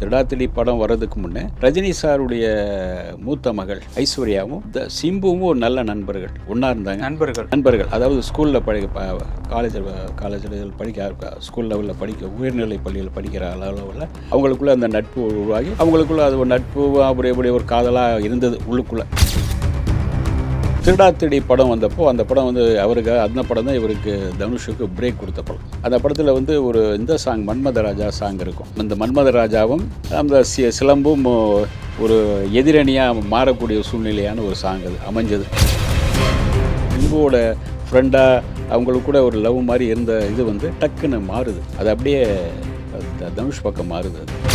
திருடாத்திடி படம் வர்றதுக்கு முன்னே ரஜினி சாருடைய மூத்த மகள் ஐஸ்வர்யாவும் த சிம்புவும் ஒரு நல்ல நண்பர்கள். ஒன்றா இருந்தாங்க. நண்பர்கள். நண்பர்கள். அதாவது ஸ்கூலில் படிக்க காலேஜில் காலேஜில் படிக்க ஸ்கூல் லெவலில் படிக்க உயர்நிலை பள்ளியில் படிக்கிற அளவில் அவங்களுக்குள்ள அந்த நட்பு உருவாகி அவங்களுக்குள்ள அது ஒரு நட்பு அப்படி இப்படி ஒரு காதலாக இருந்தது உள்ளுக்குள்ளே. திருடாத்திடி படம் வந்தப்போ அந்த படம் வந்து அவருக்கு அந்த படம் தான் இவருக்கு தனுஷுக்கு பிரேக் கொடுத்த படம். அந்த படத்தில் வந்து ஒரு இந்த சாங் மன்மதராஜா சாங் இருக்கும். இந்த மன்மதராஜாவும் அந்த சிலம்பும் ஒரு எதிரணியாக மாறக்கூடிய சூழ்நிலையான ஒரு சாங் அது அமைஞ்சது. இன்போட ஃப்ரெண்டாக அவங்களுக்கு கூட ஒரு லவ் மாதிரி இருந்த இது வந்து டக்குன்னு மாறுது. அது அப்படியே த- தனுஷ் பக்கம் மாறுது அது.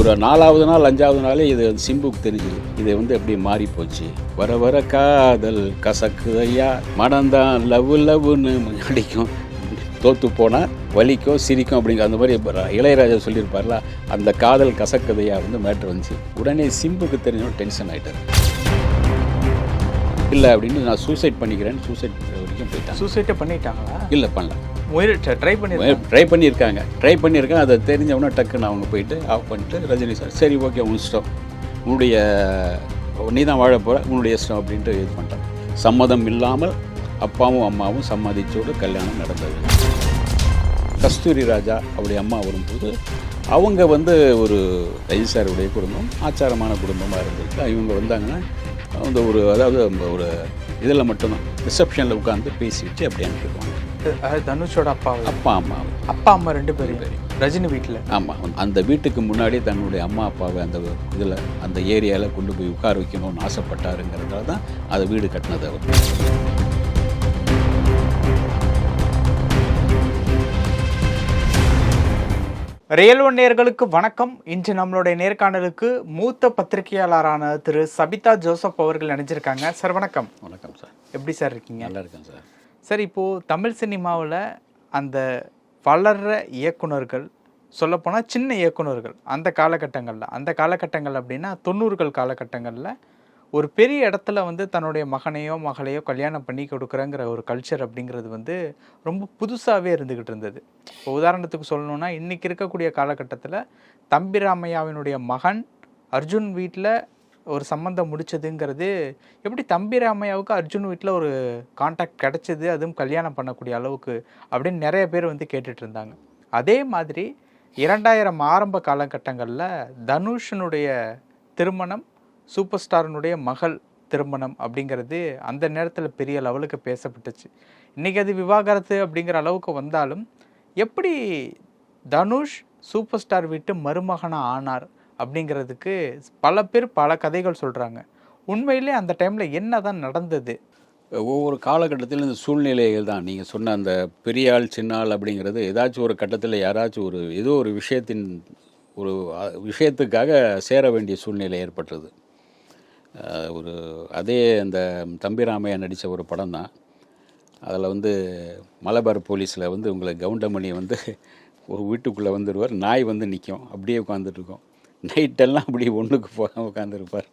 ஒரு நாலாவது நாள் அஞ்சாவது நாளே இது சிம்புக்கு தெரிஞ்சுது. இது வந்து எப்படி மாறி போச்சு வர வர காதல் கசக்குதையா மனந்தான் லவ் லவ்னு அடிக்கும். தோத்து போனால் வலிக்கும் சிரிக்கும் அப்படிங்கிற அந்த மாதிரி இளையராஜா சொல்லியிருப்பார்ல அந்த காதல் கசக்கதையா வந்து மேட்ரு வந்துச்சு. உடனே சிம்புக்கு தெரிஞ்சவன் டென்ஷன் ஆகிட்டார் இல்லை அப்படின்னு நான் சூசைட் பண்ணிக்கிறேன்னு சூசைட் வரைக்கும் போயிட்டான் சூசைட்டை பண்ணிட்டாங்களா? இல்லை பண்ணல. முயற்சி ட்ரை பண்ணிருக்காங்க ட்ரை பண்ணியிருக்காங்க. ட்ரை பண்ணியிருக்காங்க. அதை தெரிஞ்சவொன்னே டக்குன்னு அவங்க போயிட்டு ஆஃப் பண்ணிட்டு ரஜினி சார் சரி ஓகே உன் இஷ்டம். உன்னுடைய நீ தான் வாழ போகிற உன்னுடைய இஷ்டம் அப்படின்ட்டு இது பண்ணிட்டாங்க. சம்மதம் இல்லாமல் அப்பாவும் அம்மாவும் சம்மதிச்சோடு கல்யாணம் நடந்தது. கஸ்தூரி ராஜா அவருடைய அம்மா வரும்போது அவங்க வந்து ஒரு ரஜி சாருடைய குடும்பம் ஆச்சாரமான குடும்பமாக இருந்திருக்கு. இவங்க வந்தாங்கன்னா அந்த ஒரு அதாவது ஒரு இதில் மட்டும்தான். ரிசப்ஷனில் உட்காந்து பேசிட்டு அப்படி அனுப்பிடுவாங்க. தனுஷோட அப்பா அப்பா அம்மா. அப்பா அம்மா ரெண்டு பேரும் ரஜினி வீட்டில் ஆமாம் அந்த வீட்டுக்கு முன்னாடி தன்னுடைய அம்மா அப்பாவை அந்த இதில் அந்த ஏரியாவில் கொண்டு போய் உட்கார வைக்கணும்னு ஆசைப்பட்டாருங்கிறதால தான் அதை வீடு கட்டினது அவர். ரியல் ஒன் நேயர்களுக்கு வணக்கம். இன்று நம்மளுடைய நேர்காணலுக்கு மூத்த பத்திரிகையாளரான திரு சபிதா ஜோசப் அவர்கள் நினைச்சிருக்காங்க சார் வணக்கம். வணக்கம் சார். எப்படி சார் இருக்கீங்க? நல்லா இருக்கேன் சார். சார் இப்போது தமிழ் சினிமாவில் அந்த வளர்ற இயக்குனர்கள் சொல்லப்போனால் சின்ன இயக்குனர்கள் அந்த காலகட்டங்களில் அந்த காலகட்டங்கள் அப்படின்னா தொண்ணூறுகள் காலகட்டங்களில் ஒரு பெரிய இடத்துல வந்து தன்னுடைய மகனையோ மகளையோ கல்யாணம் பண்ணி கொடுக்குறங்கிற ஒரு கல்ச்சர் அப்படிங்கிறது வந்து ரொம்ப புதுசாகவே இருந்துக்கிட்டு இருந்தது. இப்போ உதாரணத்துக்கு சொல்லணும்னா இன்றைக்கி இருக்கக்கூடிய காலகட்டத்தில் தம்பிராமையாவினுடைய மகன் அர்ஜுன் வீட்டில் ஒரு சம்மந்தம் முடிச்சதுங்கிறது எப்படி தம்பிராமையாவுக்கு அர்ஜுன் வீட்டில் ஒரு காண்டாக்ட் கிடச்சிது அதுவும் கல்யாணம் பண்ணக்கூடிய அளவுக்கு அப்படின்னு நிறைய பேர் வந்து கேட்டுட்டு இருந்தாங்க. அதே மாதிரி இரண்டாயிரம் ஆரம்ப காலகட்டங்களில் தனுஷனுடைய திருமணம் சூப்பர் ஸ்டாரினுடைய மகள் திருமணம் அப்படிங்கிறது அந்த நேரத்தில் பெரிய லெவலுக்கு பேசப்பட்டுச்சு. இன்றைக்கி அது விவாகரத்து அப்படிங்கிற அளவுக்கு வந்தாலும் எப்படி தனுஷ் சூப்பர் ஸ்டார் வீட்டு மருமகனாக ஆனார் அப்படிங்கிறதுக்கு பல பேர் பல கதைகள் சொல்கிறாங்க உண்மையிலே அந்த டைமில் என்ன தான் நடந்தது? ஒவ்வொரு காலகட்டத்திலும் இந்த சூழ்நிலைகள் தான். நீங்கள் சொன்ன அந்த பெரிய ஆள் சின்ன ஆள் அப்படிங்கிறது ஏதாச்சும் ஒரு கட்டத்தில் யாராச்சும் ஒரு ஏதோ ஒரு விஷயத்தின் ஒரு விஷயத்துக்காக சேர வேண்டிய சூழ்நிலை ஏற்பட்டது. ஒரு அதே அந்த தம்பிராமையா நடித்த ஒரு படம் தான் அதில் வந்து மலபார் போலீஸில் வந்து உங்களை கவுண்டமணி வந்து ஒரு வீட்டுக்குள்ளே வந்துடுவார் நாய் வந்து நிற்கும் அப்படியே உட்காந்துட்ருக்கோம் நைட்டெல்லாம் அப்படி ஒன்றுக்கு போக உட்காந்துருப்பார்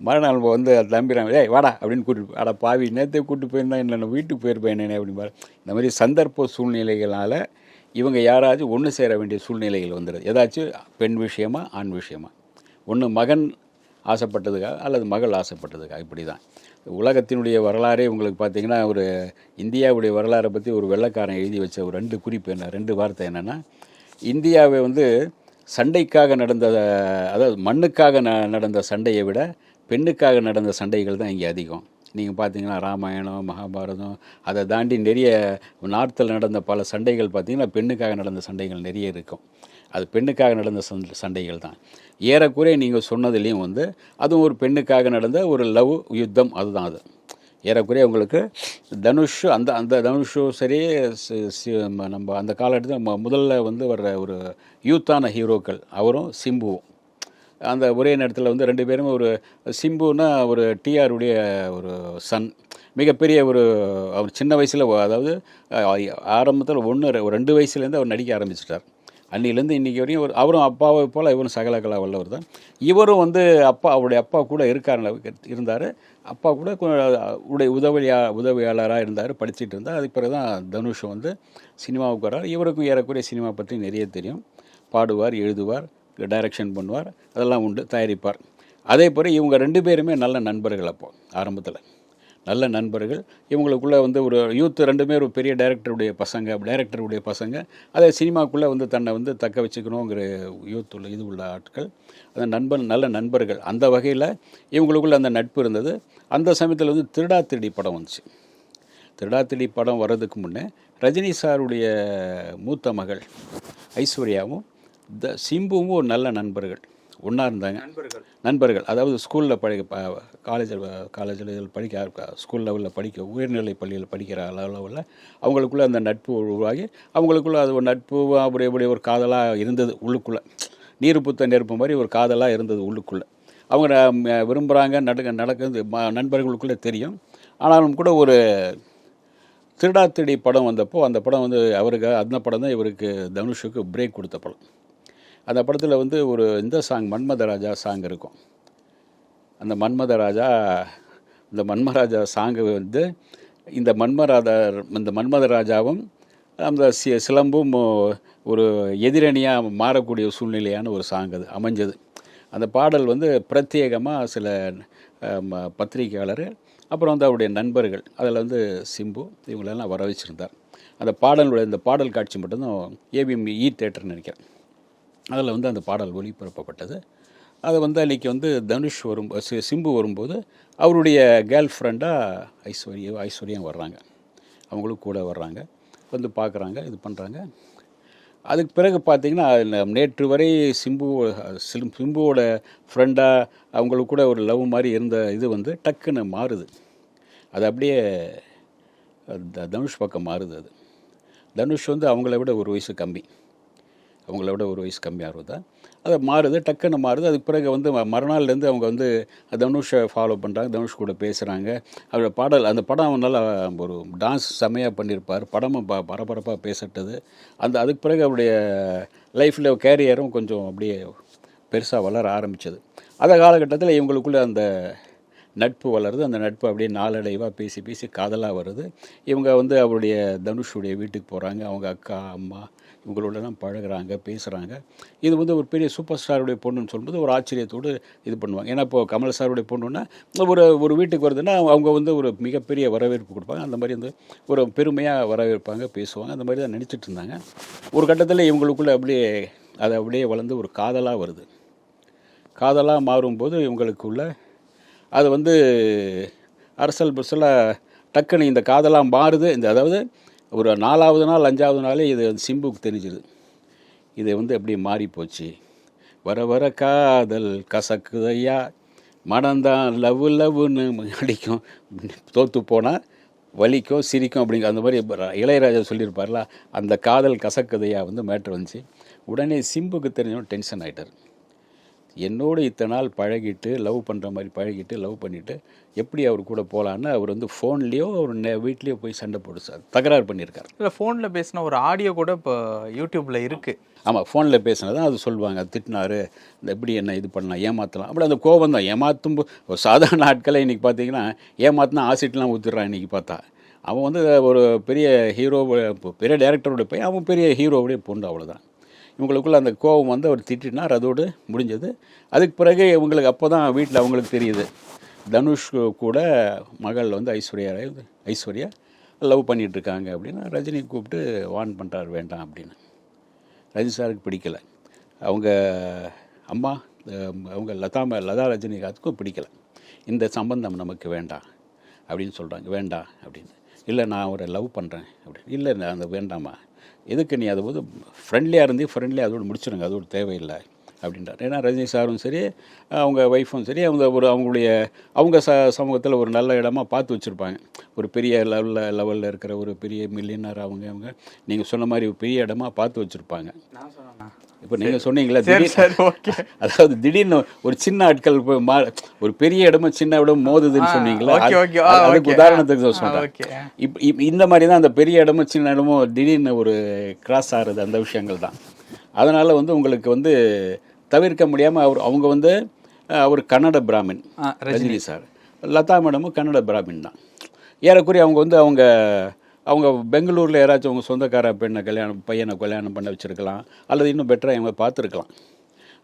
மறுநாள் வந்து தம்பிராம ஏய் வாடா அப்படின்னு கூட்டிட்டு அட பாவி நேற்றே கூப்பிட்டு போயிருந்தா என்ன வீட்டுக்கு போயிருப்பேன் என்ன அப்படிம்பார். இந்த மாதிரி சந்தர்ப்ப சூழ்நிலைகளால் இவங்க யாராச்சும் ஒன்று சேர வேண்டிய சூழ்நிலைகள் வந்துடுது ஏதாச்சும் பெண் விஷயமா ஆண் விஷயமா. ஒன்று மகன் ஆசைப்பட்டதுக்காக அல்லது மகள் ஆசைப்பட்டதுக்காக இப்படி தான் உலகத்தினுடைய வரலாறே உங்களுக்கு பார்த்தீங்கன்னா ஒரு இந்தியாவுடைய வரலாறை பற்றி ஒரு வெள்ளைக்காரன் எழுதி வச்ச ஒரு ரெண்டு குறிப்பு என்ன ரெண்டு வார்த்தை என்னென்னா இந்தியாவை வந்து சண்டைக்காக நடந்த அதாவது மண்ணுக்காக ந நடந்த சண்டையை விட பெண்ணுக்காக நடந்த சண்டைகள் தான் இங்கே அதிகம். நீங்கள் பார்த்தீங்கன்னா ராமாயணம் மகாபாரதம் அதை தாண்டி நிறைய நார்த்தில் நடந்த பல சண்டைகள் பார்த்திங்கன்னா பெண்ணுக்காக நடந்த சண்டைகள் நிறைய இருக்கும். அது பெண்ணுக்காக நடந்த சண்டை சண்டைகள் தான். ஏறக்குறைய நீங்கள் சொன்னதுலேயும் வந்து அதுவும் ஒரு பெண்ணுக்காக நடந்த ஒரு லவ் யுத்தம் அதுதான் அது. ஏறக்குறைய உங்களுக்கு தனுஷ் அந்த அந்த தனுஷும் சரி நம்ம அந்த காலகட்டத்தில் நம்ம முதல்ல வந்து வர்ற ஒரு யூத்தான ஹீரோக்கள் அவரும் சிம்புவும். அந்த ஒரே நேரத்தில் வந்து ரெண்டு பேரும் ஒரு சிம்புனா ஒரு டிஆருடைய ஒரு சன். மிகப்பெரிய ஒரு அவர் சின்ன வயசில் அதாவது ஆரம்பத்தில் ஒன்று ரெண்டு வயசுலேருந்து அவர் நடிக்க ஆரம்பிச்சிட்டார். அன்னிலேருந்து இன்றைக்கி வரையும் ஒரு அவரும் அப்பாவை போல் இவரும் சகலகலா வல்லவர் தான். இவரும் வந்து அப்பா அவருடைய அப்பா கூட இருக்கார் இருந்தார். அப்பா கூட உடைய உதவியா உதவியாளராக இருந்தார் படிச்சுட்டு இருந்தார். அதுக்கு பிறகு தான் தனுஷ் வந்து சினிமாவுக்கு வரார் இவருக்கும் ஏறக்குறைய சினிமா பற்றி நிறைய தெரியும். பாடுவார் எழுதுவார் டைரக்ஷன் பண்ணுவார். அதெல்லாம் உண்டு தயாரிப்பார். அதே போல் இவங்க ரெண்டு பேருமே நல்ல நண்பர்கள் அப்போ ஆரம்பத்தில். நல்ல நண்பர்கள். இவங்களுக்குள்ளே வந்து ஒரு யூத் ரெண்டுமே ஒரு பெரிய டைரக்டருடைய பசங்க டைரக்டருடைய பசங்க. அதே சினிமாக்குள்ளே வந்து தன்னை வந்து தக்க வச்சுக்கணுங்கிற யூத் உள்ள இது உள்ள ஆட்கள். அந்த நண்பன் நல்ல நண்பர்கள். அந்த வகையில் இவங்களுக்குள்ள அந்த நட்பு இருந்தது. அந்த சமயத்தில் வந்து திருடா திருடி படம் வந்துச்சு. திருடா திருடி படம் வர்றதுக்கு முன்னே ரஜினி சாருடைய மூத்த மகள் ஐஸ்வர்யாவும் த சிம்புவும் ஒரு நல்ல நண்பர்கள். ஒன்றா இருந்தாங்க. நண்பர்கள். நண்பர்கள். அதாவது ஸ்கூலில் படிக்க காலேஜில் காலேஜில் படிக்க ஸ்கூல் லெவலில் படிக்க உயர்நிலை பள்ளியில் படிக்கிற அளவில் அவங்களுக்குள்ள அந்த நட்பு உருவாகி அவங்களுக்குள்ள அது ஒரு நட்பு அப்படி இப்படி ஒரு காதலாக இருந்தது உள்ளுக்குள்ளே. நீர் புத்த நெருப்பு மாதிரி ஒரு காதலாக இருந்தது உள்ளுக்குள்ளே. அவங்க விரும்புகிறாங்க நடக்க நடக்குது ம- நண்பர்களுக்குள்ளே தெரியும். ஆனாலும் கூட ஒரு திருடா திருடி படம் வந்தப்போ அந்த படம் வந்து அவருக்கு அந்த படம் தான் இவருக்கு தனுஷுக்கு பிரேக் கொடுத்த படம். அந்த படத்தில் வந்து ஒரு இந்த சாங் மன்மதராஜா சாங் இருக்கும். அந்த மன்மதராஜா இந்த மன்மராஜா சாங்கு வந்து இந்த மன்மராஜா இந்த மன்மதராஜாவும் அந்த சி சிலம்பும் ஒரு எதிரணியாக மாறக்கூடிய சூழ்நிலையான ஒரு சாங் அது அமைஞ்சது. அந்த பாடல் வந்து பிரத்யேகமாக சில ம- பத்திரிகையாளர் அப்புறம் வந்து அவருடைய நண்பர்கள் அதில் வந்து சிம்பு இவங்களெல்லாம் வர வச்சுருந்தார் அந்த பாடலுடைய இந்த பாடல் காட்சி மட்டும்தான் ஏபிஎம் இ தேட்டர்னு நினைக்கிறேன். அதில் வந்து அந்த பாடல் ஒளிபரப்பப்பட்டது. அதை வந்து அன்றைக்கி வந்து தனுஷ் வரும் சி- சிம்பு வரும்போது அவருடைய கேர்ள் ஃப்ரெண்டாக ஐஸ்வர்யா ஐஸ்வர்யம் வர்றாங்க. அவங்களும் கூட வர்றாங்க வந்து பார்க்குறாங்க இது பண்ணுறாங்க. அதுக்கு பிறகு பார்த்திங்கன்னா ந- நேற்று வரை சிம்பு சிம்புவோட ஃப்ரெண்டாக அவங்களுக்கு கூட ஒரு லவ் மாதிரி இருந்த இது வந்து டக்குன்னு மாறுது. அது அப்படியே த- தனுஷ் பக்கம் மாறுது அது. தனுஷ் வந்து அவங்கள விட ஒரு வயசு கம்மி. அவங்கள விட ஒரு வயசு கம்மியாக தான். அது மாறுது டக்குன்னு மாறுது. அதுக்கு பிறகு வந்து ம- மறுநாள்லேருந்து அவங்க வந்து தனுஷை ஃபாலோ பண்ணுறாங்க தனுஷ் கூட பேசுகிறாங்க அவரோட பாடல் அந்த படம் நல்லா ஒரு டான்ஸ் செம்மையாக பண்ணியிருப்பார். படமும் ப பரபரப்பாக பேசட்டது. அந்த அதுக்கு பிறகு அவருடைய லைஃப்பில் கேரியரும் கொஞ்சம் அப்படியே பெருசாக வளர ஆரம்பித்தது அந்த காலகட்டத்தில் இவங்களுக்குள்ளே அந்த நட்பு வளருது. அந்த நட்பு அப்படியே நாளடைவாக பேசி பேசி காதலாக வருது. இவங்க வந்து அவருடைய தனுஷுடைய வீட்டுக்கு போகிறாங்க அவங்க அக்கா அம்மா இவங்களோடலாம் பழகுறாங்க பேசுகிறாங்க இது வந்து ஒரு பெரிய சூப்பர் ஸ்டாருடைய பொண்ணுன்னு சொல்லும்போது ஒரு ஆச்சரியத்தோடு இது பண்ணுவாங்க. ஏன்னா இப்போ கமல் சாருடைய பொண்ணுன்னா ஒரு ஒரு வீட்டுக்கு வருதுன்னா அவங்க வந்து ஒரு மிகப்பெரிய வரவேற்பு கொடுப்பாங்க. அந்த மாதிரி வந்து ஒரு பெருமையாக வரவேற்பாங்க பேசுவாங்க. அந்த மாதிரி தான் நினச்சிட்டு இருந்தாங்க. ஒரு கட்டத்தில் இவங்களுக்குள்ளே அப்படியே அது அப்படியே வளர்ந்து ஒரு காதலாக வருது. காதலாக மாறும்போது இவங்களுக்குள்ள அது வந்து அரசல் புரசலாக டக்குன்னு இந்த காதலாக மாறுது. இந்த அதாவது ஒரு நாலாவது நாள் அஞ்சாவது நாளே இது சிம்புக்கு தெரிஞ்சுது. இது வந்து அப்படியே மாறி போச்சு? வர வர காதல் கசக்குதையா? மனந்தான் லவ் லவ்னு அடிக்கும். தோற்று போனால் வலிக்கும் சிரிக்கும் அப்படிங்கிற அந்த மாதிரி இளையராஜா சொல்லியிருப்பார்ல அந்த காதல் கசக்குதையாக வந்து மேட்ரு வந்துச்சு. உடனே சிம்புக்கு தெரிஞ்சவன் டென்ஷன் ஆகிட்டார் என்னோடு இத்தனை நாள் பழகிட்டு லவ் பண்ணுற மாதிரி பழகிட்டு லவ் பண்ணிவிட்டு எப்படி அவர் கூட போகலான்னு அவர் வந்து ஃபோன்லேயோ அவர் நெ- வீட்லேயோ போய் சண்டை போட்டு சார் தகராறு பண்ணியிருக்கார். இல்லை ஃபோனில் பேசின ஒரு ஆடியோ கூட இப்போ யூடியூப்பில் இருக்குது ஆமாம் ஃபோனில் பேசினது அது சொல்லுவாங்க. அது திட்டினாரு இந்த எப்படி என்ன இது பண்ணலாம் ஏமாற்றலாம் அப்படி அந்த கோபம் தான். ஏமாற்றும் ஒரு சாதாரண ஆட்களை இன்றைக்கி பார்த்தீங்கன்னா ஏமாத்தினா ஆசிட்லாம் ஊற்றிடுறான் இன்றைக்கி பார்த்தா. அவன் வந்து ஒரு பெரிய ஹீரோ பெரிய டேரக்டரோட போய் அவன் பெரிய ஹீரோவுடைய பொண்ணு அவ்வளோதான் இவங்களுக்குள்ள அந்த கோபம் வந்து அவர் திட்டினார் அதோடு முடிஞ்சது. அதுக்கு பிறகு இவங்களுக்கு அப்போ தான் வீட்டில் அவங்களுக்கு தெரியுது. தனுஷ் கூட மகள் வந்து ஐஸ்வர்யா ஐஸ்வர்யா லவ் பண்ணிகிட்ருக்காங்க அப்படின்னா ரஜினி கூப்பிட்டு வார்ன் பண்ணுறாரு வேண்டாம் அப்படின்னு. ரஜினி சாருக்கு பிடிக்கல. அவங்க அம்மா அவங்க லதா ம- லதா ரஜினிகாந்துக்கும் பிடிக்கல. இந்த சம்பந்தம் நமக்கு வேண்டாம் அப்படின்னு சொல்கிறாங்க வேண்டாம் அப்படின்னு. இல்லை நான் அவரை லவ் பண்ணுறேன் அப்படின்னு. இல்லை நான் அந்த வேண்டாமா எதுக்கு நீ அது வந்து ஃப்ரெண்ட்லியாக இருந்து ஃப்ரெண்ட்லியாக அதோடு முடிச்சிடுங்க அதோடு தேவையில்லை. அப்படின்றார். ஏன்னா ரஜினி சாரும் சரி அவங்க ஒய்ஃபும் சரி அவங்க ஒரு அவங்களுடைய அவங்க ச சமூகத்தில் ஒரு நல்ல இடமா பார்த்து வச்சுருப்பாங்க. ஒரு பெரிய லெவலில் லெவலில் இருக்கிற ஒரு பெரிய மில்லியனர் அவங்க அவங்க நீங்கள் சொன்ன மாதிரி ஒரு பெரிய இடமா பார்த்து வச்சுருப்பாங்க. இப்போ நீங்கள் சொன்னீங்களா அதாவது திடீர்னு ஒரு சின்ன ஆட்கள் போய் மா ஒரு பெரிய இடமும் சின்ன இடம் மோதுதுன்னு சொன்னீங்களா அதுக்கு. உதாரணத்துக்கு சொல்கிறேன் இப் இந்த மாதிரி தான் அந்த பெரிய இடமும் சின்ன இடமும் திடீர்னு ஒரு கிராஸ் ஆகுறது அந்த விஷயங்கள் தான். அதனால் வந்து உங்களுக்கு வந்து தவிர்க்க முடியாமல் அவர் அவங்க வந்து அவர் கன்னட பிராமின். ரஜினி. சார். லதா மேடமும் கன்னட பிராமின் தான். ஏறக்குறைய அவங்க வந்து அவங்க அவங்க பெங்களூரில் யாராச்சும் அவங்க சொந்தக்கார பெண்ணை கல்யாணம் பையனை கல்யாணம் பண்ண வச்சுருக்கலாம். அல்லது இன்னும் பெட்டராக இவங்க பார்த்துருக்கலாம்.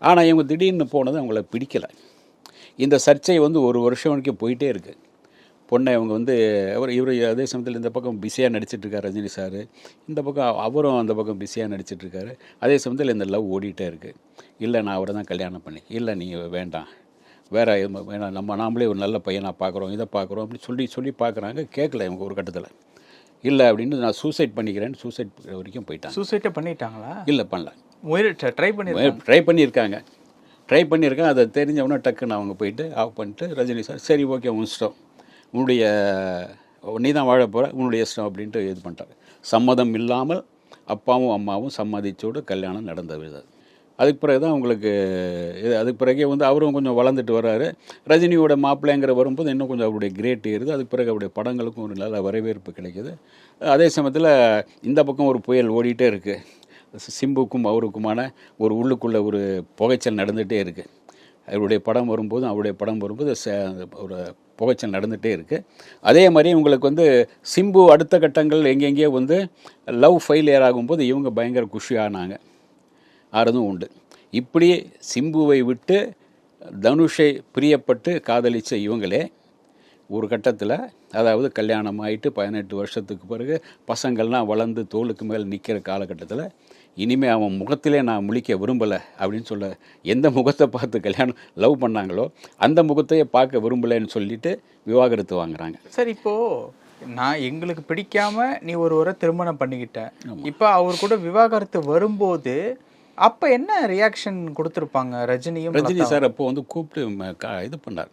ஆனால் இவங்க திடீர்னு போனது அவங்கள பிடிக்கலை. இந்த சர்ச்சை வந்து ஒரு வருஷம் வரைக்கும் போயிட்டே இருக்குது பொண்ணை அவங்க வந்து அவர் இவர் அதே சமயத்தில் இந்த பக்கம் பிஸியாக நடிச்சிட்ருக்காரு ரஜினி சார். இந்த பக்கம் அவரும் அந்த பக்கம் பிஸியாக நடிச்சிட்ருக்காரு. அதே சமயத்தில் இந்த லவ் ஓடிட்டே இருக்குது இல்லை நான் அவரை தான் கல்யாணம் பண்ணி இல்லை நீ வேண்டாம். வேற வேணாம். நம்ம நாமளே ஒரு நல்ல பையனாக பார்க்குறோம் இதை பார்க்குறோம் அப்படி சொல்லி சொல்லி பார்க்குறாங்க கேட்கல இவங்க ஒரு கட்டத்தில். இல்லை அப்படின்னு நான் சூசைட் பண்ணிக்கிறேன்னு சூசைட் வரைக்கும் போயிட்டாங்க. சூசைட்டை பண்ணிட்டாங்களா? இல்லை பண்ணல. முயற்சி ட்ரை பண்ணிருக்காங்க. ட்ரை பண்ணியிருக்காங்க. ட்ரை பண்ணியிருக்கேன் அதை தெரிஞ்சவொன்னே டக்குன்னு அவங்க போயிட்டு ஆஃப் பண்ணிட்டு ரஜினி சார் சரி ஓகே உன் இஷ்டம். உன்னுடைய நீ தான் வாழ போகிற உன்னுடைய இஷ்டம் அப்படின்ட்டு இது பண்ணிட்டார். சம்மதம் இல்லாமல் அப்பாவும் அம்மாவும் சம்மதிச்சோடு கல்யாணம் நடந்தது அது அதுக்கு பிறகு தான் உங்களுக்கு இது அதுக்கு பிறகே வந்து அவரும் கொஞ்சம் வளர்ந்துட்டு வர்றாரு. ரஜினியோட மாப்பிள்ளைங்கிற வரும்போது இன்னும் கொஞ்சம் அவருடைய கிரேட் ஏறுது. அதுக்கு பிறகு அவருடைய படங்களுக்கும் ஒரு நல்ல வரவேற்பு கிடைக்கிது. அதே சமயத்தில் இந்த பக்கம் ஒரு புயல் ஓடிட்டே இருக்குது சிம்புக்கும் அவருக்குமான ஒரு உள்ளுக்குள்ளே ஒரு புகைச்சல் நடந்துகிட்டே இருக்குது அவருடைய படம் வரும்போது அவருடைய படம் வரும்போது ச- ஒரு புகைச்சல் நடந்துகிட்டே இருக்குது அதே மாதிரி உங்களுக்கு வந்து சிம்பு அடுத்த கட்டங்கள் எங்கெங்கேயோ வந்து லவ் ஃபெயிலியர் ஆகும்போது இவங்க பயங்கர குஷியானாங்க. ஆறதும் உண்டு. இப்படி சிம்புவை விட்டு தனுஷை பிரியப்பட்டு காதலித்த இவங்களே ஒரு கட்டத்தில் அதாவது கல்யாணம் ஆகிட்டு பதினெட்டு வருஷத்துக்கு பிறகு பசங்கள்லாம் வளர்ந்து தோலுக்கு மேல் நிற்கிற காலகட்டத்தில் இனிமேல் அவன் முகத்திலே நான் முழிக்க விரும்பலை அப்படின்னு சொல்ல எந்த முகத்தை பார்த்து கல்யாணம் லவ் பண்ணாங்களோ அந்த முகத்தையே பார்க்க விரும்பலைன்னு சொல்லிட்டு விவாகரத்து வாங்குறாங்க. சார் இப்போ நான் எங்களுக்கு பிடிக்காம நீ ஒருவரை திருமணம் பண்ணிக்கிட்ட. இப்போ அவர் கூட விவாகரத்து வரும்போது அப்ப என்ன ரியாக்ஷன் கொடுத்துருப்பாங்க ரஜினியும் ரஜினி சார் அப்போ வந்து கூப்பிட்டு இது பண்ணார்.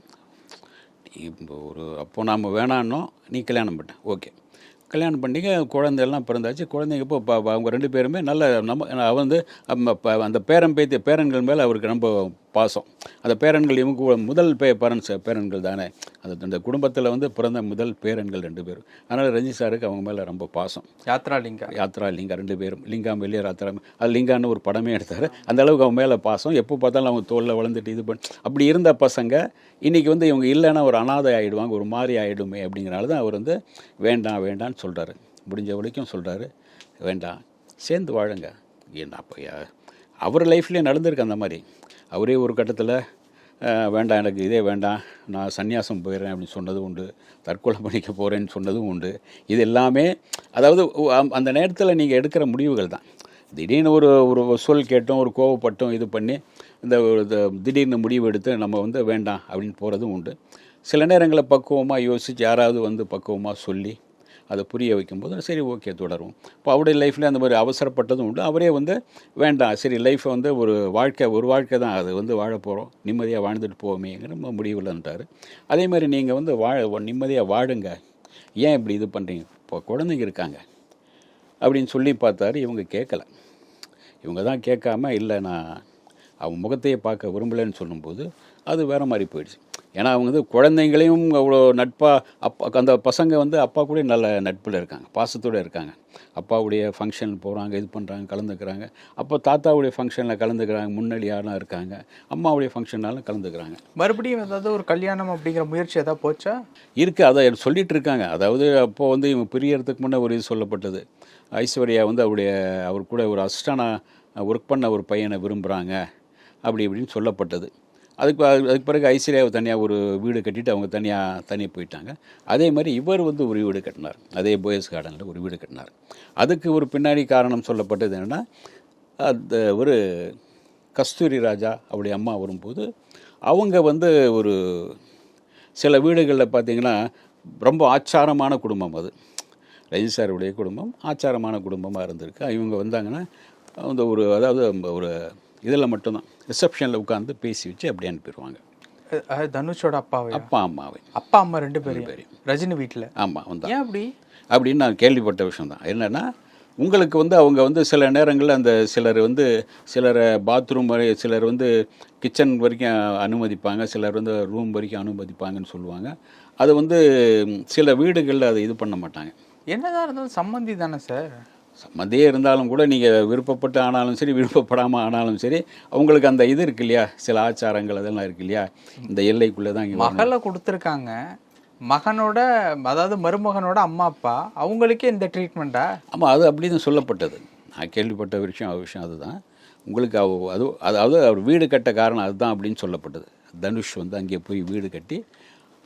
இப்போ ஒரு அப்போ நாம் வேணான்னோம் நீ கல்யாணம் பண்ண. ஓகே. கல்யாணம் பண்ணிங்க குழந்தையெல்லாம் பிறந்தாச்சு. குழந்தைங்க இப்போ அவங்க ரெண்டு பேருமே நல்ல நம்ம அவன் வந்து அந்த பேரன் பேத்தி பேரன்கள் மேலே அவருக்கு ரொம்ப பாசம். அந்த பேரன்கள் இவங்க முதல் பே பேரண்ட்ஸ் பேரன்கள் தானே. அந்த அந்த குடும்பத்தில் வந்து பிறந்த முதல் பேரன்கள் ரெண்டு பேரும். அதனால் ரஜினி சாருக்கு அவங்க மேலே ரொம்ப பாசம். யாத்ரா லிங்கா யாத்ரா லிங்கா ரெண்டு பேரும். லிங்காம் வெளியே யாத்ரா. அது லிங்கான்னு ஒரு படமே எடுத்தார். அந்த அளவுக்கு அவன் மேலே பாசம். எப்போ பார்த்தாலும் அவங்க தோளில் வளர்ந்துட்டு இது பண்ணி அப்படி இருந்த பசங்க இன்றைக்கி வந்து இவங்க இல்லைன்னா ஒரு அனாதை ஆகிடுவாங்க ஒரு மாதிரி ஆகிடுமே அப்படிங்கிறனால தான் அவர் வந்து வேண்டாம் வேண்டாம்னு சொல்கிறாரு முடிஞ்ச வரைக்கும் சொல்கிறாரு வேண்டாம் சேர்ந்து வாழுங்க. என்ன அப்போ அவர் லைஃப்லேயே நடந்திருக்கு அந்த மாதிரி. அவரே ஒரு கட்டத்தில் வேண்டாம் எனக்கு இதே வேண்டாம். நான் சன்னியாசம் போயிடுறேன் அப்படின்னு சொன்னதும் உண்டு. தற்கொலை பண்ணிக்க போகிறேன்னு சொன்னதும் உண்டு. இது எல்லாமே அதாவது அம்- அந்த நேரத்தில் நீங்கள் எடுக்கிற முடிவுகள் தான். திடீர்னு ஒரு ஒரு சொல் கேட்டோம் ஒரு கோவப்பட்டோம் இது பண்ணி இந்த இது திடீர்னு முடிவு எடுத்து நம்ம வந்து வேண்டாம் அப்படின்னு போகிறதும் உண்டு. சில நேரங்களில் பக்குவமாக யோசித்து யாராவது வந்து பக்குவமாக சொல்லி அதை புரிய வைக்கும்போது சரி ஓகே தொடரும். இப்போ அவருடைய லைஃப்பில் அந்த மாதிரி அவசரப்பட்டதும் உண்டு. அவரே வந்து வேண்டாம் சரி லைஃப்பை வந்து ஒரு வாழ்க்கை ஒரு வாழ்க்கை தான். அது வந்து வாழ போகிறோம் நிம்மதியாக வாழ்ந்துட்டு போவோமேங்கிற நம்ம அதே மாதிரி நீங்கள் வந்து வாழ நிம்மதியாக வாழுங்க. ஏன் இப்படி இது பண்ணுறீங்க இப்போ குழந்தைங்க இருக்காங்க. அப்படின்னு சொல்லி பார்த்தாரு. இவங்க கேட்கல. இவங்க தான் கேட்காம இல்லை நான் அவன் முகத்தையே பார்க்க விரும்பலைன்னு சொல்லும்போது அது வேறு மாதிரி போயிடுச்சு. ஏன்னா அவங்க வந்து குழந்தைங்களையும் அவ்வளோ நட்பாக அப்பா அந்த பசங்க வந்து அப்பா கூட நல்ல நட்பில் இருக்காங்க பாசத்தோடு இருக்காங்க. அப்பாவுடைய ஃபங்க்ஷன் போகிறாங்க இது பண்ணுறாங்க கலந்துக்கிறாங்க. அப்போ தாத்தாவுடைய ஃபங்க்ஷனில் கலந்துக்கிறாங்க முன்னணியாலாம் இருக்காங்க அம்மாவுடைய ஃபங்க்ஷனாலும் கலந்துக்கிறாங்க. மறுபடியும் ஏதாவது ஒரு கல்யாணம் அப்படிங்கிற முயற்சி ஏதாவது போச்சா? இருக்குது அதை சொல்லிட்டு இருக்காங்க. அதாவது அப்போது வந்து இவங்க பிரியறதுக்கு முன்னே ஒரு இது சொல்லப்பட்டது. ஐஸ்வர்யா வந்து அவருடைய அவர் கூட ஒரு அசிஸ்டானாக ஒர்க் பண்ண ஒரு பையனை விரும்புகிறாங்க அப்படி இப்படின்னு சொல்லப்பட்டது. அதுக்கு அதுக்கு பிறகு ஐஸ்வர்யாவை தனியாக ஒரு வீடு கட்டிட்டு அவங்க தனியாக தனியாக போயிட்டாங்க. அதே மாதிரி இவர் வந்து ஒரு வீடு கட்டினார். அதே போயஸ் கார்டனில் ஒரு வீடு கட்டினார். அதுக்கு ஒரு பின்னாடி காரணம் சொல்லப்பட்டது என்னென்னா அந்த ஒரு கஸ்தூரி ராஜா அவருடைய அம்மா வரும்போது அவங்க வந்து ஒரு சில வீடுகளில் பார்த்தீங்கன்னா ரொம்ப ஆச்சாரமான குடும்பம் அது. ரஜினி சாருடைய குடும்பம் ஆச்சாரமான குடும்பமாக இருந்திருக்கு. இவங்க வந்தாங்கன்னா அந்த ஒரு அதாவது ஒரு இதில் மட்டும்தான். ரிசப்ஷனில் உட்காந்து பேசி வச்சு அப்படி அனுப்பிடுவாங்க. தனுஷோட அப்பாவை அப்பா அம்மாவை. அப்பா அம்மா ரெண்டு பேரும் ரஜினி வீட்டில் ஆமாம் வந்தா ஏன் அப்படி? அப்படின்னு நான் கேள்விப்பட்ட விஷயம் தான் என்னென்னா உங்களுக்கு வந்து அவங்க வந்து சில நேரங்களில் அந்த சிலர் வந்து சிலரை பாத்ரூம் வரை சிலர் வந்து கிச்சன் வரைக்கும் அனுமதிப்பாங்க சிலர் வந்து ரூம் வரைக்கும் அனுமதிப்பாங்கன்னு சொல்லுவாங்க. அது வந்து சில வீடுகளில் அதை இது பண்ண மாட்டாங்க. என்னதான் இருந்தாலும் சம்மந்தி தானே சார்? சம்மதியே இருந்தாலும் கூட நீங்கள் விருப்பப்பட்டு ஆனாலும் சரி விருப்பப்படாமல் ஆனாலும் சரி அவங்களுக்கு அந்த இது இருக்கு இல்லையா? சில ஆச்சாரங்கள் அதெல்லாம் இருக்கு இல்லையா? இந்த எல்லைக்குள்ளே தான் இங்கே மகளை கொடுத்துருக்காங்க. மகனோட அதாவது மருமகனோட அம்மா அப்பா அவங்களுக்கே இந்த ட்ரீட்மெண்ட்டா ஆமாம் அது அப்படி தான் சொல்லப்பட்டது. நான் கேள்விப்பட்ட விஷயம் விஷயம் அதுதான். உங்களுக்கு அது அதாவது அவர் வீடு கட்ட காரணம் அதுதான் அப்படின்னு சொல்லப்பட்டது. தனுஷ் வந்து அங்கே போய் வீடு கட்டி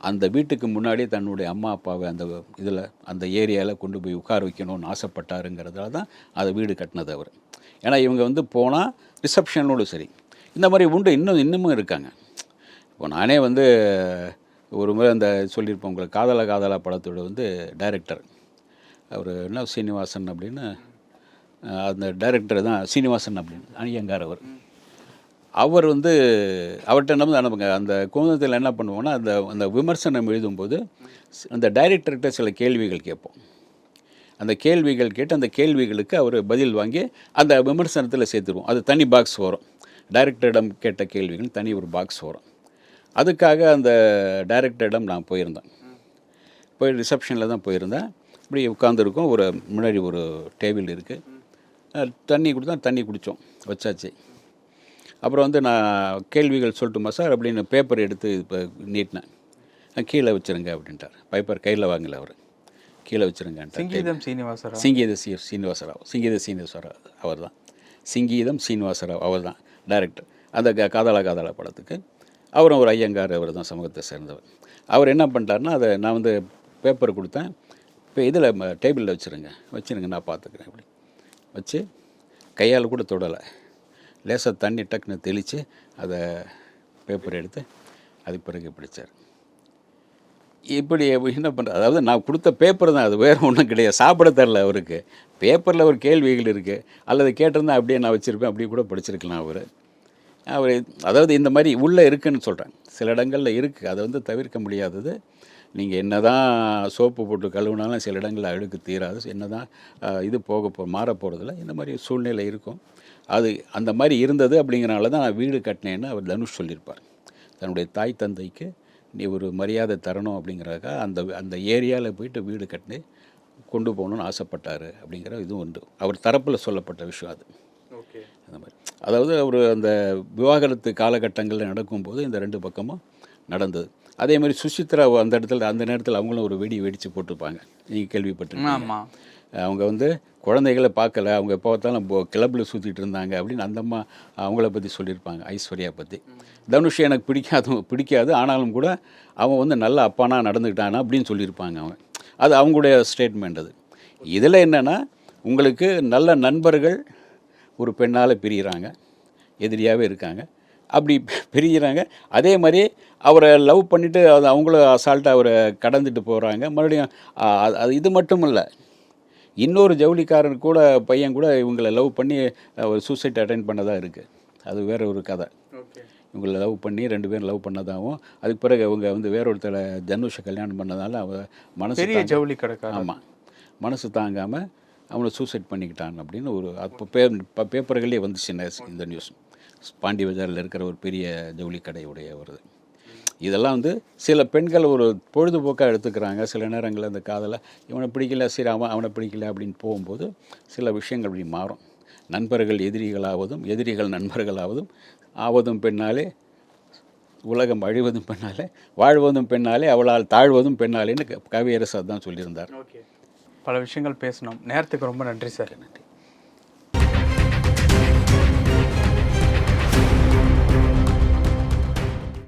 அந்த வீட்டுக்கு முன்னாடி தன்னுடைய அம்மா அப்பாவை அந்த இதில் அந்த ஏரியாவில் கொண்டு போய் உட்கார வைக்கணும்னு ஆசைப்பட்டாருங்கிறதால தான் அதை வீடு கட்டினது அவர். ஏன்னா இவங்க வந்து போனால் ரிசப்ஷனோடு சரி. இந்த மாதிரி உண்டு இன்னும் இன்னமும் இருக்காங்க. இப்போ நானே வந்து ஒரு முறை அந்த சொல்லியிருப்பேன் உங்களுக்கு காதலா காதலா படத்தோட வந்து டைரக்டர். அவர் என்ன சீனிவாசன் அப்படின்னு அந்த டைரக்டர் தான் சீனிவாசன் அப்படின்னு அணியங்கார் அவர். அவர் வந்து அவர்கிட்ட நம்ம அனுப்புங்க. அந்த குமுதத்தில் என்ன பண்ணுவோம்னா அந்த அந்த விமர்சனம் எழுதும்போது அந்த டைரக்டர்கிட்ட சில கேள்விகள் கேட்போம். அந்த கேள்விகள் கேட்டு அந்த கேள்விகளுக்கு அவர் பதில் வாங்கி அந்த விமர்சனத்தில் சேர்த்துருவோம். அது தனி பாக்ஸ் வரும். டைரக்டரிடம் கேட்ட கேள்விகள் தனி ஒரு பாக்ஸ் வரும். அதுக்காக அந்த டைரக்டரிடம் நான் போயிருந்தேன். போய் ரிசப்ஷனில் தான் போயிருந்தேன். இப்படி உட்காந்துருக்கோம் ஒரு முன்னாடி ஒரு டேபிள் இருக்குது தண்ணி கொடுத்தா தண்ணி குடித்தோம் வச்சாச்சு. அப்புறம் வந்து நான் கேள்விகள் சொல்லட்டுமா சார் அப்படின்னு பேப்பர் எடுத்து இப்போ நீட்டினேன். "அஹ், கீழே வச்சுருங்க அப்படின்ட்டார். பேப்பர் கையில் வாங்கல அவர். கீழே வச்சுருங்கன்ட்டார். சிங்கீதம் சீனிவாசரா சிங்கீத சி சீனிவாசராவ். சிங்கீத சீனிவாசராவ் அவர் தான் சிங்கீதம் சீனிவாசராவ் அவர் தான் டைரக்டர் அந்த க- காதலா காதலா படத்துக்கு அவரும் ஒரு ஐயங்கார் அவர் தான் சமூகத்தை சேர்ந்தவர். அவர் என்ன பண்ணிட்டாருன்னா அதை நான் வந்து பேப்பர் கொடுத்தேன். இப்போ இதில் டேபிளில் வச்சுருங்க. வச்சுருங்க நான் பார்த்துக்கிறேன் அப்படி வச்சு கையால் கூட தொடலை. லேசாக தண்ணி டக்குன்னு தெளித்து அதை பேப்பர் எடுத்து அதுக்கு பிறகு பிடிச்சார். இப்படி என்ன பண்ணுறது அதாவது நான் கொடுத்த பேப்பர் தான் அது வேறு ஒன்றும் கிடையாது. சாப்பிட தரல அவருக்கு. பேப்பரில் ஒரு கேள்விகள் இருக்குது அல்லது கேட்டிருந்தா அப்படியே நான் வச்சுருப்பேன். அப்படியே கூட படிச்சிருக்கலாம் அவர். அவர் அதாவது இந்த மாதிரி உள்ளே இருக்குன்னு சொல்கிறேன் சில இடங்களில் இருக்குது அதை வந்து தவிர்க்க முடியாதது. நீங்கள் என்ன தான் சோப்பு போட்டு கழுவுனாலும் சில இடங்களில் அழுக்கு தீராது. என்ன தான் இது போக போ மாற போகிறதில்ல இந்த மாதிரி சூழ்நிலை இருக்கும். அது அந்த மாதிரி இருந்தது அப்படிங்கிறனால தான் நான் வீடு கட்டினேன்னு அவர் தனுஷ் சொல்லியிருப்பார். தன்னுடைய தாய் தந்தைக்கு நீ ஒரு மரியாதை தரணும் அப்படிங்கிறதுக்காக அந்த அந்த ஏரியாவில் போயிட்டு வீடு கட்டி கொண்டு போகணும்னு ஆசைப்பட்டார் அப்படிங்கிற இதுவும் உண்டு. அவர் தரப்பில் சொல்லப்பட்ட விஷயம் அது. ஓகே. அந்த மாதிரி. அதாவது அவர் அந்த விவாகரத்து காலகட்டங்களில் நடக்கும்போது இந்த ரெண்டு பக்கமும் நடந்தது. அதே மாதிரி சுசித்ரா அந்த இடத்துல அந்த நேரத்தில் அவங்களும் ஒரு வெடி வெடித்து போட்டிருப்பாங்க. நீங்கள் கேள்விப்பட்டிருக்கீங்க. ஆமாம் அவங்க வந்து குழந்தைகளை பார்க்கல அவங்க எப்போ பார்த்தாலும் கிளப்பில் சுற்றிட்டு இருந்தாங்க அப்படின்னு அந்த அம்மா அவங்கள பற்றி சொல்லியிருப்பாங்க ஐஸ்வர்யா பற்றி தனுஷ் எனக்கு பிடிக்காது பிடிக்காது. ஆனாலும் கூட அவன் வந்து நல்ல அப்பானா நடந்துக்கிட்டானா அப்படின்னு சொல்லியிருப்பாங்க அவன் அது அவங்களுடைய ஸ்டேட்மெண்ட் அது. இதில் என்னென்னா உங்களுக்கு நல்ல நண்பர்கள் ஒரு பெண்ணால் பிரிகிறாங்க எதிரியாகவே இருக்காங்க. அப்படி பிரிகிறாங்க அதே மாதிரி அவரை லவ் பண்ணிவிட்டு அது அவங்களும் அசால்ட்டாக அவரை கடந்துட்டு போகிறாங்க மறுபடியும் அது- இது மட்டும் இல்லை இன்னொரு ஜவுளிக்காரர் கூட பையன் கூட இவங்களை லவ் பண்ணி ஒரு சூசைட் அட்டைன் பண்ணதாக இருக்குது அது வேற ஒரு கதை. இவங்களை லவ் பண்ணி ரெண்டு பேரும் லவ் பண்ணதாகவும் அதுக்கு பிறகு அவங்க வந்து வேற ஒருத்தரை தனுஷை கல்யாணம் பண்ணதால அவ மனசு ஜவுளி கடைக்காரர். ஆமாம் மனசு தாங்காமல் அவனை சூசைட் பண்ணிக்கிட்டான் அப்படின்னு ஒரு அப்போ பே பேப்பர்களே வந்துச்சு இந்த நியூஸ் பாண்டி பஜாரில் இருக்கிற ஒரு பெரிய ஜவுளி கடையுடைய வருது இதெல்லாம் வந்து சில பெண்கள் ஒரு பொழுதுபோக்காக எடுத்துக்கிறாங்க. சில நேரங்களில் அந்த காதலை இவனை பிடிக்கல சரி அவன் அவனை பிடிக்கல அப்படின்னு போகும்போது சில விஷயங்கள் அப்படி மாறும். நண்பர்கள் எதிரிகளாவதும் எதிரிகள் நண்பர்களாவதும் ஆவதும் பெண்ணாலே உலகம் அழிவதும் பெண்ணாலே வாழ்வதும் பெண்ணாலே அவளால் தாழ்வதும் பெண்ணாலேன்னு கவியரசர் தான் சொல்லியிருந்தார். ஓகே. பல விஷயங்கள் பேசணும் நேரத்துக்கு ரொம்ப நன்றி சார். நன்றி.